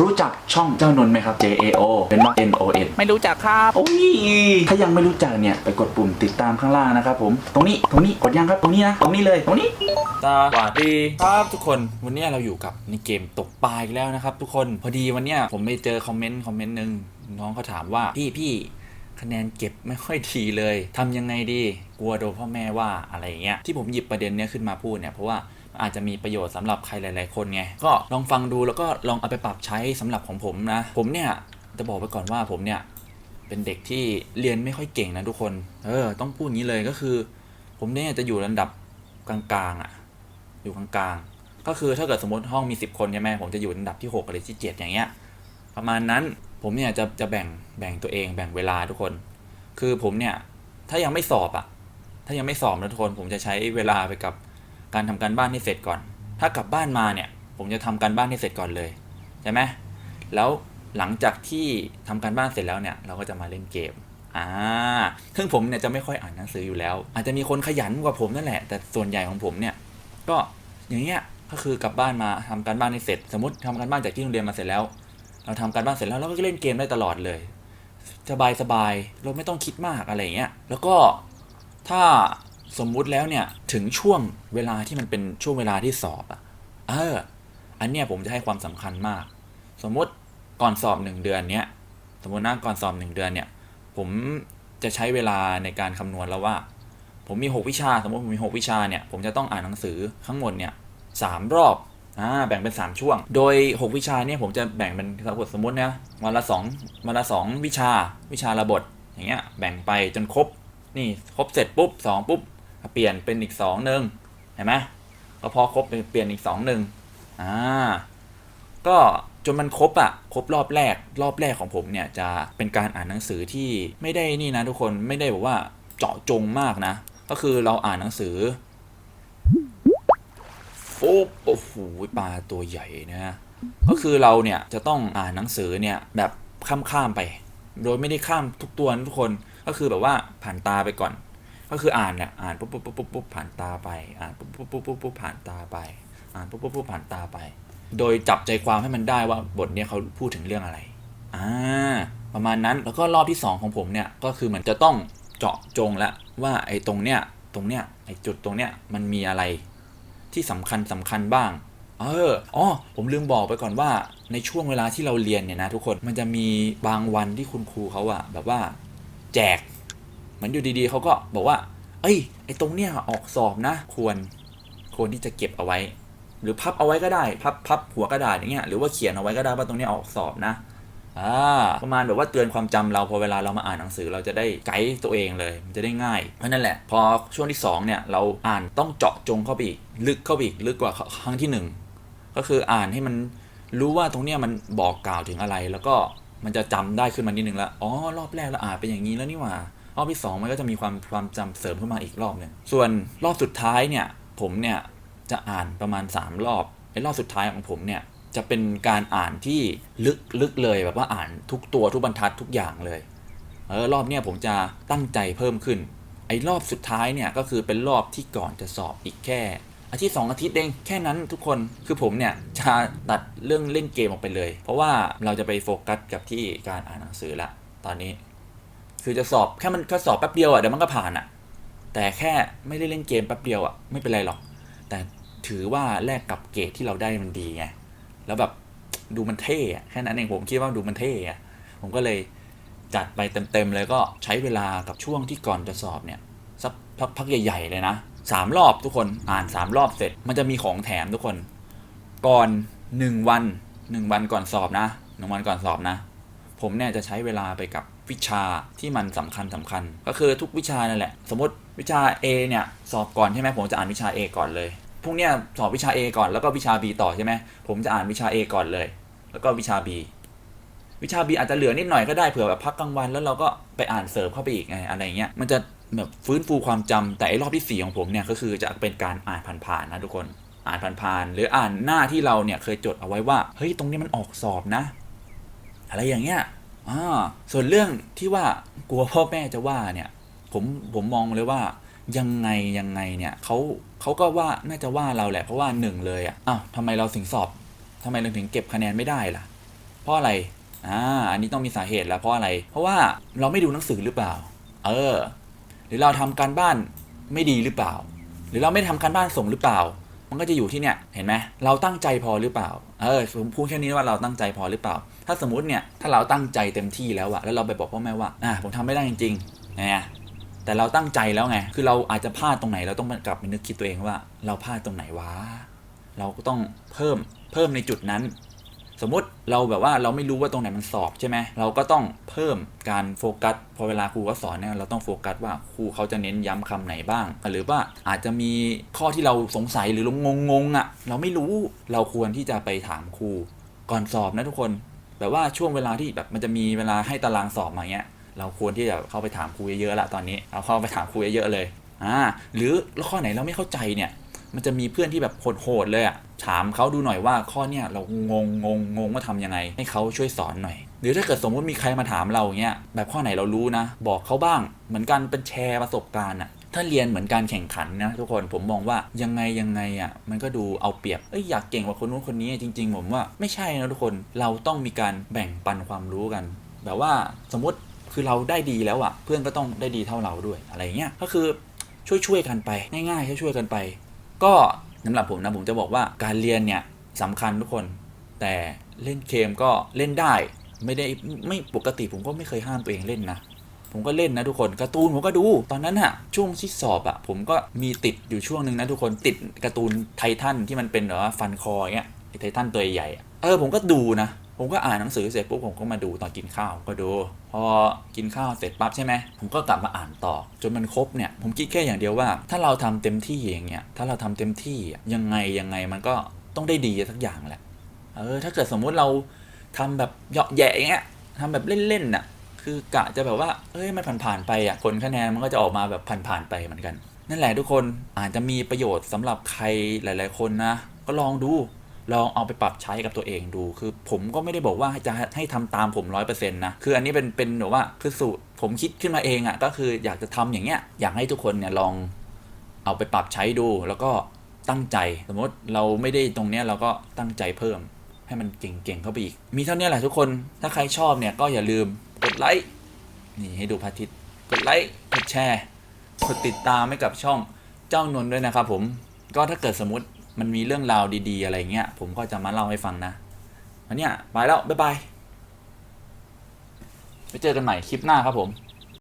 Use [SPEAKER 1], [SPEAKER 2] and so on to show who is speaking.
[SPEAKER 1] รู้จักช่องเจ้านนท์ไหมครับ J A O เป็นว่า N O N
[SPEAKER 2] ไม่รู้จักครับ
[SPEAKER 1] โอ้ย ถ้ายังไม่รู้จักเนี่ยไปกดปุ่มติดตามข้างล่างนะครับผม ตรงนี้ ตรงนี้ กดยังครับ ตรงนี้นะ ตรงนี้เลย ตรงนี้
[SPEAKER 2] สวัสดีครับทุกคน วันนี้เราอยู่กับในเกมตกปลาอีกแล้วนะครับทุกคน พอดีวันเนี้ยผมไปเจอคอมเมนต์คอมเมนต์หนึ่งน้องเขาถามว่าพี่พี่คะแนนเก็บไม่ค่อยดีเลยทำยังไงดี กลัวโดนพ่อแม่ว่าอะไรอย่างเงี้ย ที่ผมหยิบประเด็นเนี้ยขึ้นมาพูดเนี่ยเพราะว่า อาจจะมีประโยชน์สำหรับใครหลาย ๆ คนไง ก็ลองฟังดูแล้วก็ลองเอาไปปรับใช้สำหรับของผมนะ ผมเนี่ยจะบอกไปก่อนว่าผมเนี่ยเป็นเด็กที่เรียนไม่ค่อยเก่งนะทุกคน เออ ต้องพูดอย่างนี้เลยก็คือ ผมเนี่ยจะอยู่ระดับกลางๆอะ อยู่กลางๆ ก็คือถ้าเกิดสมมติห้องมี 10 คนใช่ไหมผมจะอยู่ระดับที่6หรือที่ 7 อย่างเงี้ย ประมาณนั้น ผมเนี่ยจะจะแบ่งแบ่งตัวเองแบ่งเวลาทุกคน คือผมเนี่ยถ้ายังไม่สอบอะ ถ้ายังไม่สอบนะทุกคน ผมจะใช้เวลาไปกับ การทำการบ้านให้เสร็จก่อน ถ้ากลับบ้านมาเนี่ยผมจะทำการบ้านให้เสร็จก่อนเลยใช่ไหมแล้วหลังจากที่ทำการบ้านเสร็จแล้วเนี่ยเราก็จะมาเล่นเกมอ่าซึ่งผมเนี่ยจะไม่ค่อยอ่านหนังสืออยู่แล้ว อาจจะมีคนขยันกว่าผมนั่นแหละ แต่ส่วนใหญ่ของผมเนี่ยก็อย่างเงี้ยก็คือกลับบ้านมาทำการบ้านให้เสร็จ สมมติทำการบ้านจากที่โรงเรียนมาเสร็จแล้ว เราทำการบ้านเสร็จแล้วเราก็เล่นเกมได้ตลอดเลยสบายสบายเราไม่ต้องคิดมากอะไรเงี้ยแล้วก็ถ้า สมมุติแล้วเนี่ยถึงช่วงเวลาที่มันเป็นช่วงเวลาที่สอบอะเออ อันเนี้ยผมจะให้ความสำคัญมาก สมมติก่อนสอบหนึ่งเดือนเนี้ยสมมตินะก่อนสอบหนึ่งเดือนเนี่ยผมจะใช้เวลาในการคำนวณแล้วว่า ผมมี 6 วิชา สมมติผมมี 6 วิชาเนี่ยผมจะต้องอ่านหนังสือทั้งหมดเนี่ยสามรอบอ่าแบ่งเป็น 3 ช่วง โดย 6 วิชาเนี่ยผมจะแบ่งเป็นสมมติสมมตินะวันละ2วันละ 2 วิชาวิชาระบทอย่างเงี้ยแบ่งไปจนครบนี่ครบเสร็จปุ๊บ 2 ปุ๊บ เปลี่ยนเป็นอีก2หนึ่งเห็นไหมก็พอครบเปลี่ยนอีก2หนึ่งอ่าก็จนมันครบอะครบรอบแรกรอบแรกของผมเนี่ยจะเป็นการอ่านหนังสือที่ไม่ได้นี่นะทุกคนไม่ได้แบบว่าเจาะจงมากนะ ก็คือเราอ่านหนังสือโอ้โอ้โหปลาตัวใหญ่นะก็คือเราเนี่ยจะต้องอ่านหนังสือเนี่ยแบบข้ามๆไป โดยไม่ได้ข้ามทุกตัวนะทุกคนก็คือแบบว่าผ่านตาไปก่อน ก็คืออ่านเนี่ยอ่านปุ๊บปุ๊บปุ๊บปุ๊บปุ๊บผ่านตาไป อ่านปุ๊บปุ๊บปุ๊บปุ๊บปุ๊บผ่านตาไป อ่านปุ๊บปุ๊บปุ๊บผ่านตาไป โดยจับใจความให้มันได้ว่าบทเนี้ยเขาพูดถึงเรื่องอะไร อ่า ประมาณนั้นแล้วก็รอบที่ 2 ของผมเนี่ยก็คือเหมือนจะต้องเจาะจงล้วว่าไอ้ตรงเนี้ยตรงเนี้ยไอ้จุดตรงเนี้ยมันมีอะไรที่สำคัญสำคัญบ้าง เอออ๋อผมลืมบอกไปก่อนว่าในช่วงเวลาที่เราเรียนเนี่ยนะทุกคนมันจะมีบางวันที่คุณครูเขาอะแบบว่า แจก เหมือนอยู่ดีๆเขาก็บอกว่า เอ้ย ไอ้ตรงเนี้ยออกสอบนะ ควร ควรที่จะเก็บเอาไว้ หรือพับเอาไว้ก็ได้ พับพับหัวกระดาษอย่างเงี้ย หรือว่าเขียนเอาไว้ก็ได้ว่าตรงเนี้ยออกสอบนะอ่าประมาณแบบว่าเตือนความจำเราพอเวลาเรามาอ่านหนังสือเราจะได้ไกด์ตัวเองเลย มันจะได้ง่าย เพราะนั่นแหละ พอช่วงที่สองเนี่ย เราอ่านต้องเจาะจงเข้าไปอีก ลึกเข้าไปอีก ลึกกว่าครั้งที่หนึ่งก็คืออ่านให้มันรู้ว่าตรงเนี้ยมันบอกกล่าวถึงอะไร แล้วก็มันจะจำได้ขึ้นมานิดนึงแล้วอ๋อ รอบแรกเราอ่านเป็นอย่างนี้แล้วนี่หว่า รอบที่สองมันก็จะมีความความจำเสริมขึ้นมาอีกรอบหนึ่งส่วนรอบสุดท้ายเนี่ยผมเนี่ยจะอ่านประมาณ 3 รอบไอ้รอบสุดท้ายของผมเนี่ยจะเป็นการอ่านที่ลึกลึกเลยแบบว่าอ่านทุกตัวทุกบรรทัดทุกอย่างเลยเออรอบเนี้ยผมจะตั้งใจเพิ่มขึ้น ไอ้รอบสุดท้ายเนี่ยก็คือเป็นรอบที่ก่อนจะสอบอีกแค่อาทิตย์สองอาทิตย์เองแค่นั้นทุกคนคือผมเนี่ยจะตัดเรื่องเล่นเกมออกไปเลย เพราะว่าเราจะไปโฟกัสกับที่การอ่านหนังสือละตอนนี้ คือจะสอบแค่มันแค่สอบแป๊บเดียวอะเดี๋ยวมันก็ผ่านอะ แต่แค่ไม่ได้เล่นเกมแป๊บเดียวอะไม่เป็นไรหรอก แต่ถือว่าแลกกับเกรดที่เราได้มันดีไงแล้วแบบดูมันเท่แค่นั้นเองผมคิดว่าดูมันเท่อะผมก็เลยจัดไปเต็มๆเลยก็ใช้เวลากับช่วงที่ก่อนจะสอบเนี่ยสักพักใหญ่ ๆ เลยนะสามรอบทุกคนอ่านสามรอบเสร็จ มันจะมีของแถมทุกคน ก่อนหนึ่งวันหนึ่งวันก่อนสอบนะหนึ่งวันก่อนสอบนะ ผมเนี่ยจะใช้เวลาไปกับ วิชาที่มันสำคัญสำคัญ ก็คือทุกวิชานั่นแหละ สมมติวิชา A เนี่ยสอบก่อนใช่ไหมผมจะอ่านวิชา A ก่อนเลยพรุ่งเนี้ยสอบวิชา A ก่อนแล้วก็วิชา B ต่อใช่ไหมผมจะอ่านวิชา A ก่อนเลย แล้วก็วิชา B วิชา B อาจจะเหลือนิดหน่อยก็ได้เผื่อแบบพักกลางวัน แล้วเราก็ไปอ่านเสริมเข้าไปอีกไงอะไรเงี้ยมันจะแบบฟื้นฟูความจำแต่ไอ้รอบที่สี่ของผมเนี่ยก็คือจะเป็นการอ่านผ่านๆนะทุกคนอ่านผ่านๆหรืออ่านหน้าที่เราเนี่ยเคยจดเอาไว้ว่าเฮ้ยตรงนี้มันออกสอบนะ อะไรอย่างเงี้ย อ่าส่วนเรื่องที่ว่ากลัวพ่อแม่จะว่าเนี่ย ผมผมมองเลยว่ายังไงยังไงเนี่ยเขาเขาก็ว่าน่าจะว่าเราแหละเพราะว่าหนึ่งเลยอะอ้าวทำไมเราถึงสอบทำไมเราถึงเก็บคะแนนไม่ได้ล่ะ เพราะอะไรอ่าอันนี้ต้องมีสาเหตุแล้วเพราะอะไร เพราะว่าเราไม่ดูหนังสือหรือเปล่า เออ หรือเราทำการบ้านไม่ดีหรือเปล่า หรือเราไม่ทำการบ้านส่งหรือเปล่า มันก็จะอยู่ที่เนี่ยเห็นไหมเราตั้งใจพอหรือเปล่า เออผมพูดแค่นี้ว่าเราตั้งใจพอหรือเปล่า ถ้าสมมติเนี่ยถ้าเราตั้งใจเต็มที่แล้วอะแล้วเราไปบอกพ่อแม่ว่าอ่าผมทำไม่ได้จริงๆไงแต่เราตั้งใจแล้วไง คือเราอาจจะพลาดตรงไหน เราต้องกลับไปนึกคิดตัวเองว่า เราพลาดตรงไหนวะ เราก็ต้องเพิ่มเพิ่มในจุดนั้น สมมติเราแบบว่าเราไม่รู้ว่าตรงไหนมันสอบใช่ไหมเราก็ต้องเพิ่มการโฟกัส พอเวลาครูเขาสอนเนี่ยเราต้องโฟกัสว่าครูเขาจะเน้นย้ำคำไหนบ้าง หรือว่าอาจจะมีข้อที่เราสงสัยหรือเรางงงๆอะ เราไม่รู้เราควรที่จะไปถามครูก่อนสอบนะทุกคน แบบว่าช่วงเวลาที่แบบมันจะมีเวลาให้ตารางสอบมาเงี้ย เราควรที่จะเข้าไปถามครูเยอะๆละตอนนี้เราเข้าไปถามครูเยอะๆเลยอ่าหรือข้อไหนเราไม่เข้าใจเนี่ย มันจะมีเพื่อนที่แบบโหดๆเลยอะถามเขาดูหน่อยว่าข้อเนี้ยเรางงงงงงว่าทำยังไง ให้เขาช่วยสอนหน่อย รือถ้าเกิดสมมติมีใครมาถามเราเงี้ยแบบข้อไหนเรารู้นะ บอกเขาบ้าง เหมือนกันเป็นแชร์ประสบการณ์อะถ้าเรียนเหมือนการแข่งขันนะทุกคนผมมองว่ายังไงยังไงอะมันก็ดูเอาเปรียบเอ้ยอยากเก่งกว่าคนนู้นคนนี้จริง ๆ ผมว่าไม่ใช่นะทุกคนเราต้องมีการแบ่งปันความรู้กัน แบบว่าสมมติคือเราได้ดีแล้วอะเพื่อนก็ต้องได้ดีเท่าเราด้วยอะไรเงี้ยก็คือช่วยๆกันไปง่ายๆช่วยๆกันไป ก็สำหรับผมนะผมจะบอกว่าการเรียนเนี่ยสำคัญทุกคน แต่เล่นเกมก็เล่นได้ ไม่ได้ไม่ปกติผมก็ไม่เคยห้ามตัวเองเล่นนะ ผมก็เล่นนะทุกคนการ์ตูนผมก็ดู ตอนนั้นอะช่วงที่สอบอะผมก็มีติดอยู่ช่วงหนึ่งนะทุกคนติดการ์ตูนไททันที่มันเป็นแบบว่าฟันคออย่างเงี้ยไททันตัวใหญ่เออผมก็ดูนะผมก็อ่านหนังสือเสร็จปุ๊บผมก็มาดูตอนกินข้าวก็ดู พอกินข้าวเสร็จปั๊บใช่ไหมผมก็กลับมาอ่านต่อ จนมันครบเนี่ย ผมคิดแค่อย่างเดียวว่า ถ้าเราทำเต็มที่อย่างเงี้ยถ้าเราทำเต็มที่ยังไงยังไงมันก็ต้องได้ดีสักอย่างแหละเออถ้าเกิดสมมุติเรา ทำแบบเหยาะแหยะอย่างเงี้ยทำแบบเล่นๆน่ะ คือกะจะแบบว่าเอ้ยมันผ่านๆไปอะผลคะแนนมันก็จะออกมาแบบผ่านๆไปเหมือนกัน นั่นแหละทุกคนอาจจะมีประโยชน์สำหรับใครหลาย ๆ คนนะ ก็ลองดูลองเอาไปปรับใช้กับตัวเองดู คือผมก็ไม่ได้บอกว่าจะให้ทำตามผมร้อยเปอร์เซ็นต์นะ คืออันนี้เป็นเป็นแบบว่าคือสูตรผมคิดขึ้นมาเองอะ่ะ ก็คืออยากจะทำอย่างเงี้ย อยากให้ทุกคนเนี่ยลองเอาไปปรับใช้ดู แล้วก็ตั้งใจ สมมติเราไม่ได้ตรงเนี้ยเราก็ตั้งใจเพิ่ม ให้มันเก่งๆเข้าไปอีก มีเท่านี้แหละทุกคน ถ้าใครชอบเนี่ยก็อย่าลืมกดไลค์ นี่ให้ดูพระอาทิตย์ กดไลค์ กดแชร์ กดติดตามให้กับช่องเจ้านนท์ด้วยนะครับผม ก็ถ้าเกิดสมมติมันมีเรื่องราวดีๆ อะไรเงี้ย ผมก็จะมาเล่าให้ฟังนะวันนี้ไปแล้ว บ๊ายบาย ไปเจอกันใหม่คลิปหน้าครับผม